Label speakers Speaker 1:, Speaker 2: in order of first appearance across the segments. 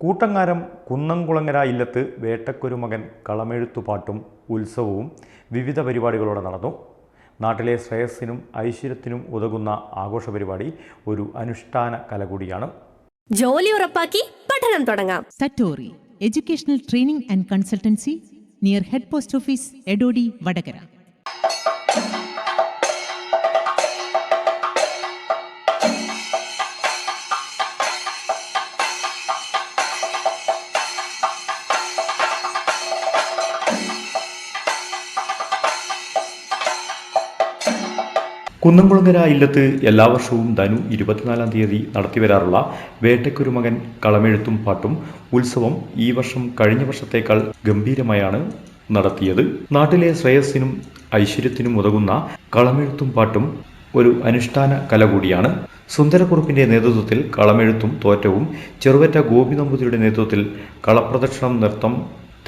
Speaker 1: കൂട്ടങ്ങാരം കുന്നംകുളങ്ങര ഇല്ലത്ത് വേട്ടക്കൊരു മകൻ കളമെഴുത്തുപാട്ടും ഉത്സവവും വിവിധ പരിപാടികളോടെ നടന്നു. നാട്ടിലെ ശ്രേയസ്സിനും ഐശ്വര്യത്തിനും ഉതകുന്ന ആഘോഷ പരിപാടി ഒരു അനുഷ്ഠാന കല കൂടിയാണ്
Speaker 2: ജോലി ഉറപ്പാക്കി പഠനം തുടങ്ങാം.
Speaker 3: Satori educational training and consultancy near head post office Edodi Vadakara.
Speaker 1: Kunnamkulangara ഇല്ലത്ത് എല്ലാ വർഷവും ധനു ഇരുപത്തിനാലാം തീയതി നടത്തിവരാറുള്ള വരാറുള്ള മകൻ കളമെഴുത്തും പാട്ടും ഉത്സവം ഈ വർഷം കഴിഞ്ഞ വർഷത്തേക്കാൾ ഗംഭീരമായാണ് നടത്തിയത്. നാട്ടിലെ ശ്രേയസ്സിനും ഐശ്വര്യത്തിനും ഉതകുന്ന കളമെഴുത്തും പാട്ടും ഒരു അനുഷ്ഠാന കല കൂടിയാണ്. സുന്ദരക്കുറുപ്പിന്റെ നേതൃത്വത്തിൽ കളമെഴുത്തും തോറ്റവും ചെറുവറ്റ ഗോപി നമ്പൂതിരിയുടെ നേതൃത്വത്തിൽ കളപ്രദക്ഷിണം നൃത്തം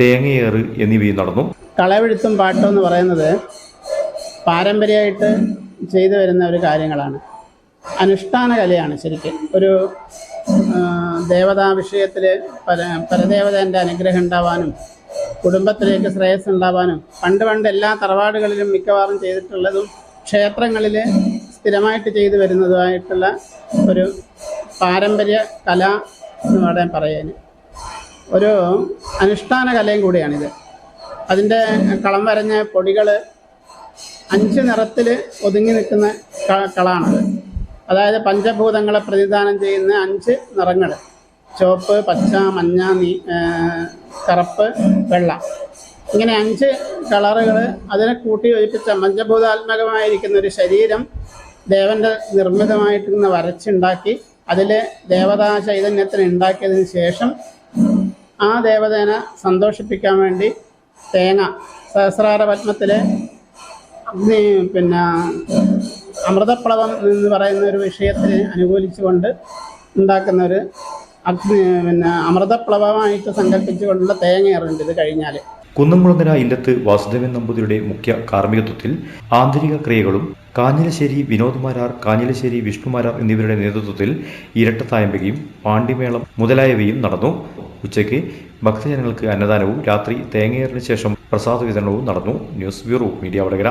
Speaker 1: തേങ്ങയേറ് എന്നിവയും നടന്നു.
Speaker 4: കളമെഴുത്തും പാട്ടും എന്ന് പറയുന്നത് പാരമ്പര്യമായിട്ട് ചെയ്തു വരുന്ന ഒരു കാര്യങ്ങളാണ്. അനുഷ്ഠാന കലയാണ് ശരിക്കും. ഒരു ദേവതാ വിഷയത്തിൽ പര പരദേവതേന്റെ അനുഗ്രഹം ഉണ്ടാവാനും കുടുംബത്തിലേക്ക് ശ്രേയസ് ഉണ്ടാവാനും പണ്ട് പണ്ട് എല്ലാ തറവാടുകളിലും മിക്കവാറും ചെയ്തിട്ടുള്ളതും ക്ഷേത്രങ്ങളിൽ സ്ഥിരമായിട്ട് ചെയ്തു വരുന്നതുമായിട്ടുള്ള ഒരു പാരമ്പര്യ കല എന്ന് പറയാൻ പറയാൻ ഒരു അനുഷ്ഠാന കലയും കൂടിയാണിത്. അതിന്റെ കളം വരഞ്ഞ പൊടികൾ അഞ്ച് നിറത്തിൽ ഒതുങ്ങി നിൽക്കുന്ന കളാണത്. അതായത് പഞ്ചഭൂതങ്ങളെ പ്രതിദാനം ചെയ്യുന്ന അഞ്ച് നിറങ്ങൾ ചുവപ്പ് പച്ച മഞ്ഞ നീ കറുപ്പ് വെള്ള. ഇങ്ങനെ അഞ്ച് കളറുകൾ അതിനെ കൂട്ടി യോജിപ്പിച്ച പഞ്ചഭൂതാത്മകമായിരിക്കുന്ന ഒരു ശരീരം ദേവന്റെ നിർമ്മിതമായിട്ടിരുന്ന് വരച്ചുണ്ടാക്കി അതിൽ ദേവതാ ചൈതന്യത്തിന് ഉണ്ടാക്കിയതിന് ശേഷം ആ ദേവതേനെ സന്തോഷിപ്പിക്കാൻ വേണ്ടി തേങ്ങ സഹസ്രാര പത്മത്തിലെ പിന്നെ അമൃതപ്ലവം എന്ന് പറയുന്ന ഒരു വിഷയത്തിന് അനുകൂലിച്ചുകൊണ്ട് ഉണ്ടാക്കുന്ന ഒരു പിന്നെ അമൃതപ്ലവമായിട്ട് സങ്കല്പിച്ചുകൊണ്ടുള്ള തേങ്ങയറുണ്ട് ഇത് കഴിഞ്ഞാൽ
Speaker 1: കുന്നംകുളങ്ങര ഇല്ലത്ത് വാസുദേവൻ നമ്പൂതിരിയുടെ മുഖ്യ കാർമ്മികത്വത്തിൽ ആന്തരിക ക്രിയകളും കാഞ്ഞിലശ്ശേരി വിനോദ്മാരാർ കാഞ്ഞിലശ്ശേരി വിഷ്ണുമാരാർ എന്നിവരുടെ നേതൃത്വത്തിൽ ഇരട്ടത്തായമ്പകയും പാണ്ഡിമേളം മുതലായവയും നടന്നു. ഉച്ചയ്ക്ക് ഭക്തജനങ്ങൾക്ക് അന്നദാനവും രാത്രി തേങ്ങയേറിന് ശേഷം പ്രസാദ വിതരണവും നടന്നു. News bureau media Vadakara.